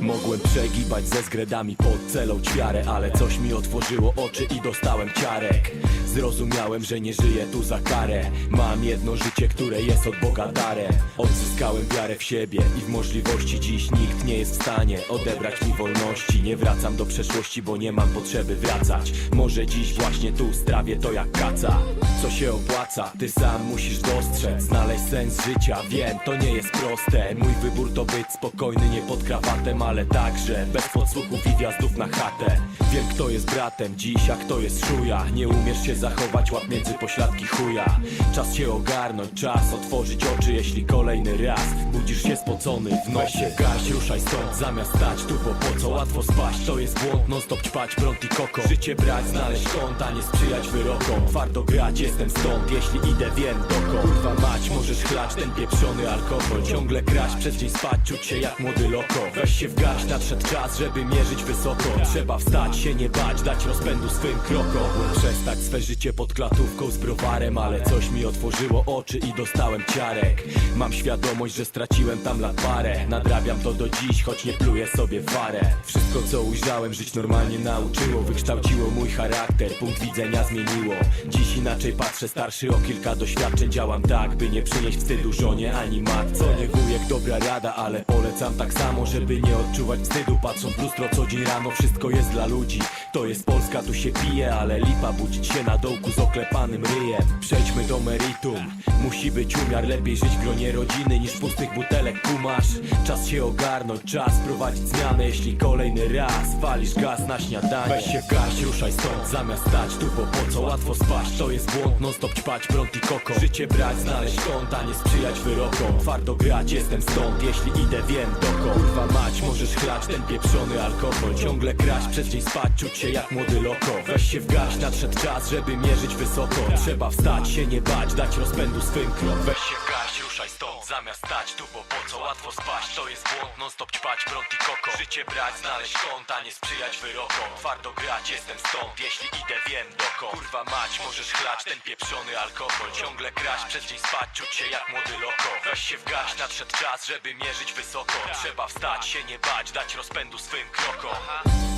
Mogłem przegibać ze zgredami pod celą ćwiarę Ale coś mi otworzyło oczy i dostałem ciarek. Zrozumiałem, że nie żyję tu za karę. Mam jedno życie, które jest od Boga dare Odzyskałem wiarę w siebie i w możliwości. Dziś nikt nie jest w stanie odebrać mi wolności. Nie wracam do przeszłości, bo nie mam potrzeby wracać. Może dziś właśnie tu strawię to jak kaca. Co się opłaca, ty sam musisz dostrzec Znaleźć sens życia, wiem, to nie jest proste. Mój wybór to być spokojny, nie pod krawatem Ale także bez podsłuchów i wjazdów na chatę Wiem kto jest bratem dziś, a kto jest szuja. Nie umiesz się zachować, łap między pośladki chuja. Czas się ogarnąć, czas otworzyć oczy Jeśli kolejny raz budzisz się spocony w nosie. Garść, ruszaj stąd, zamiast stać tu Bo po co łatwo spaść, to jest błąd Non stop ćpać, prąd i koko. Życie brać, znaleźć kąt, a nie sprzyjać wyrokom. Twardo grać, jestem stąd, jeśli idę wiem dokąd Kurwa mać, możesz chlać ten pieprzony alkohol. Ciągle kraść, przez dzień spać, czuć się jak młody loko. Weź się w garść, nadszedł czas, żeby mierzyć wysoko. Trzeba wstać, się nie bać, dać rozpędu swym krokom. Przestać swe życie pod klatówką z browarem Ale coś mi otworzyło oczy i dostałem ciarek. Mam świadomość, że straciłem tam lat parę Nadrabiam to do dziś, choć nie pluję sobie warę. Wszystko co ujrzałem, żyć normalnie nauczyło. Wykształciło mój charakter, punkt widzenia zmieniło. Dziś inaczej patrzę, starszy o kilka doświadczeń Działam tak, by nie przynieść wstydu żonie ani matce. Nie wujek, dobra rada, ale polecam tak samo Żeby nie odczuwać wstydu, patrząc w lustro co dzień rano Wszystko jest dla ludzi, to jest Polska, tu się pije Ale lipa budzić się na dołku z oklepanym ryjem. Przejdźmy do meritum. Musi być umiar, lepiej żyć w gronie rodziny Niż pustych butelek kumasz. Czas się ogarnąć, czas prowadzić zmianę. Jeśli kolejny raz walisz gaz na śniadanie. Weź się w garść, ruszaj stąd. Zamiast stać tu Bo po co? Łatwo spaść, to jest błąd Non stop ćpać, prąd i koko Życie brać, znaleźć kąt, a nie sprzyjać wyrokom. Twardo grać, jestem stąd, jeśli idę wiem dokąd. Kurwa mać, możesz chlać ten pieprzony alkohol. Ciągle kraść, przez dzień spać, czuć się jak młody loko. Weź się w garść, nadszedł czas, żeby mierzyć wysoko. Trzeba wstać, się nie bać, dać rozpędu swym krok. Weź się w garść, ruszaj stąd, zamiast stać tu Bo po co łatwo spaść, to jest błąd Non stop ćpać, prąd i koko. Życie brać, znaleźć kąt, a nie sprzyjać wyrokom Twardo grać, jestem stąd, jeśli idę wiem dokąd. Kurwa mać, możesz chlać ten pieprzony alkohol. Ciągle kraść, przez dzień spać, czuć się jak młody loko. Weź się w garść, nadszedł czas, żeby mierzyć wysoko. Trzeba wstać, się nie bać, dać rozpędu swym krokom